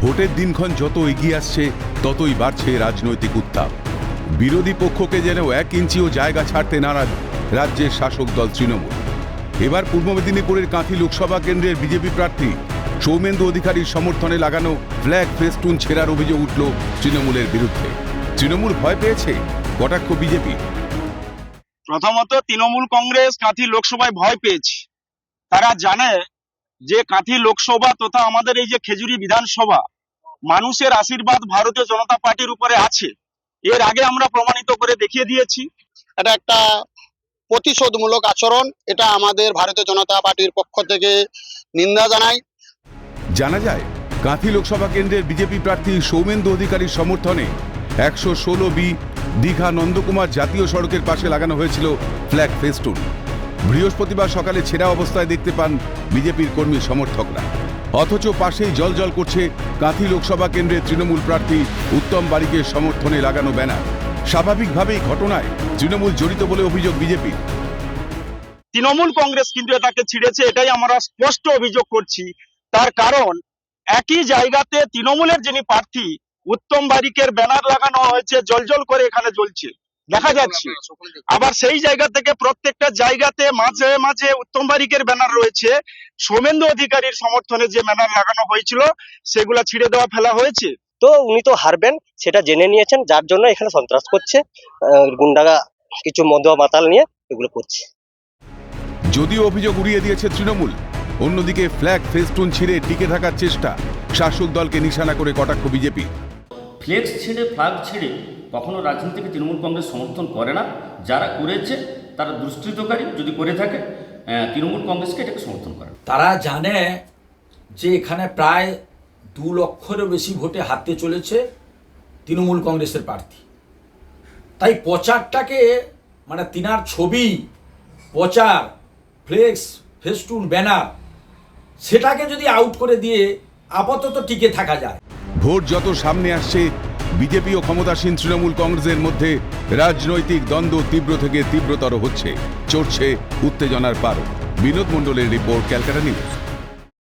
ভোটের দিনক্ষণ যত এগিয়ে আসছে, ততই বাড়ছে রাজনৈতিক উত্তাপ। বিরোধী পক্ষকে যেন এক ইঞ্চিও জায়গা ছাড়তে নারাজ রাজ্যের শাসক দল তৃণমূল। এবার পূর্ব মেদিনীপুরের কাঁথি লোকসভা কেন্দ্রের বিজেপি প্রার্থী সৌমেন্দু অধিকারীর সমর্থনে লাগানো ফ্ল্যাগ ফেস্টুন ছেঁড়ার অভিযোগ উঠল তৃণমূলের বিরুদ্ধে। তৃণমূল ভয় পেয়েছে কটাক্ষ বিজেপি। প্রথমত তৃণমূল কংগ্রেস কাঁথি লোকসভায় ভয় পেয়েছে। তারা জানে যে কাঁথি লোকসভা তথা আমাদের এই যে খেজুরি বিধানসভা মানুষের আশীর্বাদ ভারতীয় জনতা পার্টির উপরে আছে। এর আগে আমরা প্রমাণিত করে দেখিয়ে দিয়েছি। এটা একটা প্রতিশোধমূলক আচরণ এটা আমাদের ভারতীয় জনতা পার্টির পক্ষ থেকে নিন্দা জানাই। জানা যায় কাঁথি লোকসভা কেন্দ্রের বিজেপি প্রার্থী সৌমেন্দু অধিকারীর সমর্থনে একশো ষোলো বি দীঘা নন্দকুমার জাতীয় সড়কের পাশে লাগানো হয়েছিল ফ্ল্যাগ ফেস্টুন। বৃহস্পতিবার সকালে ছেঁড়া অবস্থায় দেখতে পান বিজেপির কর্মী সমর্থকরা। অথচ পাশেই জল করছে কাঁথি লোকসভা কেন্দ্রের তৃণমূল প্রার্থী উত্তম বারিকের সমর্থনে লাগানো ব্যানার। স্বাভাবিকভাবেই ঘটনায় তৃণমূল জড়িত বলে অভিযোগ বিজেপির। তৃণমূল কংগ্রেস কিন্তু এটাকে ছিঁড়েছে, এটাই আমরা স্পষ্ট অভিযোগ করছি। তার কারণ, একই জায়গাতে তৃণমূলের যিনি প্রার্থী, উত্তম বারিকের ব্যানার লাগানো হয়েছে জলজল করে এখানে জ্বলছে। দেখা যাচ্ছে। আবার সেই জায়গা থেকে প্রত্যেকটা জায়গাতে মাঝে মাঝে উত্তম বারিকের ব্যানার রয়েছে। সোমেন্দু অধিকারীর সমর্থনে যে ব্যানার লাগানো হয়েছিল সেগুলা ছিঁড়ে দেওয়া ফেলা হয়েছে। তো উনি তো হারবেন সেটা জেনে নিয়েছেন যার জন্য এখানে সন্ত্রাস করছে আহ, গুন্ডারা কিছু মদুয়া মাতাল নিয়ে এগুলো করছে। যদিও অভিযোগ উড়িয়ে দিয়েছে তৃণমূল অন্যদিকে ফ্ল্যাগ ফেস্টুন ছিঁড়ে টিকে থাকার চেষ্টা শাসক দলকে নিশানা করে কটাক্ষ বিজেপি ফ্লেক্স ছেড়ে ফ্লাগ ছেড়ে কখনো রাজনীতিকে তৃণমূল কংগ্রেস সমর্থন করে না। যারা করেছে, তারা দুষ্কৃতকারী যদি করে থাকে তৃণমূল কংগ্রেসকে এটাকে সমর্থন করে তারা জানে যে এখানে প্রায় দু লক্ষেরও বেশি ভোটে হাতে চলেছে তৃণমূল কংগ্রেসের প্রার্থী। তাই প্রচারটাকে মানে তিনার ছবি, প্রচার ফ্লেক্স ফেস্টুন ব্যানার সেটাকে যদি আউট করে দিয়ে আপাতত টিকে থাকা যায়। ভোট যত সামনে আসছে, বিজেপি ও ক্ষমতাসীন তৃণমূল কংগ্রেসের মধ্যে রাজনৈতিক দ্বন্দ্ব তীব্র থেকে তীব্রতর হচ্ছে, চড়ছে উত্তেজনার পার বিনোদ মণ্ডলের রিপোর্ট ক্যালকাটা নিউজ।